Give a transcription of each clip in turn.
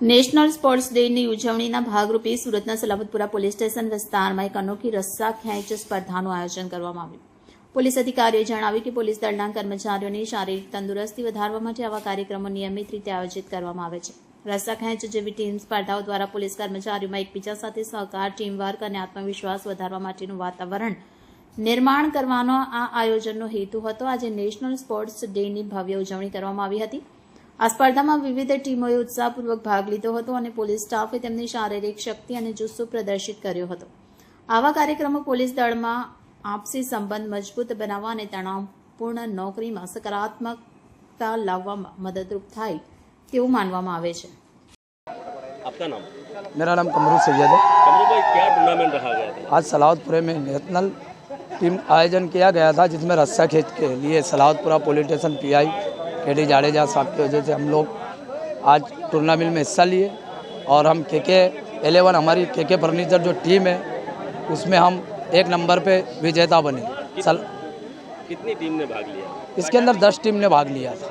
National sports ડેની ઉજવણીના ભાગરૂપે સુરતના સલામતપુરા પોલીસ સ્ટેશન વિસ્તારમાં એક અનોખી રસ્સા ખેંચ સ્પર્ધાનું આયોજન કરવામાં આવ્યું. પોલીસ અધિકારીઓએ જણાવ્યું કે પોલીસ દળના કર્મચારીઓની શારીરિક તંદુરસ્તી વધારવા માટે આવા કાર્યક્રમો નિયમિત રીતે આયોજિત કરવામાં આવે છે. રસ્સા ખેંચ જેવી ટીમ સ્પર્ધાઓ દ્વારા પોલીસ કર્મચારીઓમાં એકબીજા સાથે સહકાર, ટીમવર્ક અને આત્મવિશ્વાસ વધારવા માટેનું વાતાવરણ નિર્માણ કરવાનો આ આયોજનનો હેતુ હતો. આજે નેશનલ સ્પોર્ટ્સ ડેની ભવ્ય ઉજવણી કરવામાં આવી હતી. આ સ્પર્ધામાં વિવિધ ટીમોએ ઉત્સાહપૂર્વક ભાગ લીધો હતો અને પોલીસ સ્ટાફે તેમની શારીરિક શક્તિ અને જુસ્સો પ્રદર્શિત કર્યો હતો આવા કાર્યક્રમો પોલીસ દળમાં આપસી સંબંધ મજબૂત બનાવવા અને તણાવપૂર્ણ નોકરીમાં સકારાત્મકતા લાવવામાં મદદરૂપ થાય તેવું માનવામાં આવે છે आपका नाम मेरा नाम कमरू सैयद है कमरू भाई क्या टूर्नामेंट रखा गया था आज सलावतपुरे में नेशनल टीम आयोजन किया गया था जिसमें रस्सा खींच के लिए Salabatpura police station P I के जाडेजा साहब की वजह से हम लोग आज टूर्नामेंट में हिस्सा लिए और हम के के एलेवन हमारी के के फर्नीचर जो टीम है उसमें हम एक नंबर पे विजेता बने। सल कितनी टीम ने भाग लिया? इसके अंदर दस टीम ने भाग लिया था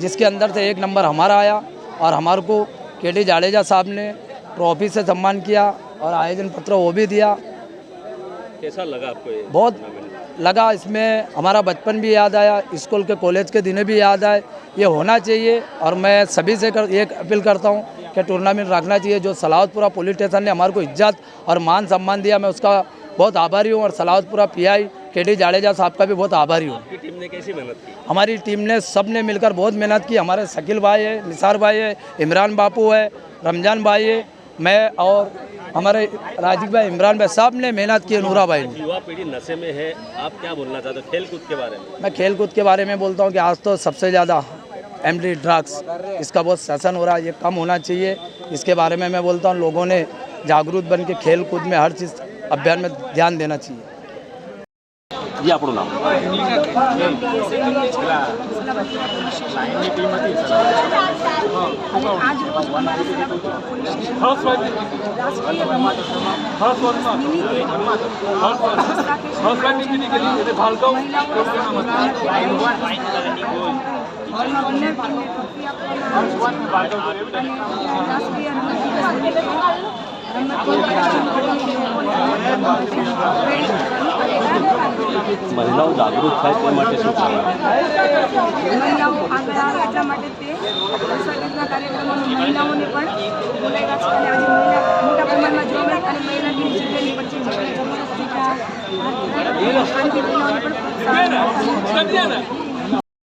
जिसके अंदर से एक नंबर हमारा आया और हमारे को के डी जाडेजा साहब ने ट्रॉफी से सम्मान किया और आयोजन पत्र वो भी दिया। कैसा लगा आपको ये बहुत लगा इसमें हमारा बचपन भी याद आया स्कूल के कॉलेज के दिने भी याद आए। ये होना चाहिए और मैं सभी से कर, एक अपील करता हूँ कि टूर्नामेंट रखना चाहिए जो सलावतपुरा पुलिस स्टेशन ने हमारे को इज़्ज़त और मान सम्मान दिया। मैं उसका बहुत आभारी हूँ और Salavatpura PI K D Jadeja साहब का भी बहुत आभारी हूँ। आपकी टीम ने कैसी मेहनत की? हमारी टीम ने सबने मिलकर बहुत मेहनत की। हमारे शकील भाई है निसार भाई है इमरान बापू है रमज़ान भाई है मैं और हमारे राजीव भाई इमरान भाई साहब ने मेहनत की नूरा भाई ने। युवा पीढ़ी नशे में है आप क्या बोलना चाहते हो खेल कूद के बारे में? मैं खेल कूद के बारे में बोलता हूँ कि आज तो सबसे ज़्यादा एमडी ड्रग्स इसका बहुत शासन हो रहा है ये कम होना चाहिए। इसके बारे में मैं बोलता हूँ लोगों ने जागरूक बन के खेल कूद में हर चीज़ अभियान में ध्यान देना चाहिए। जी આપણું નામ મહિલાઓ જાગૃત થાય તે માટે શું મહિલાઓ આગળ આવે એટલા માટે તે સંગીતના કાર્યક્રમોમાં મહિલાઓને પણ મોટા પ્રમાણમાં જોવા મળે અને મહિલા દિન વચ્ચે જબરદસ્તી આ શાંતિ મહિલાઓને પણ.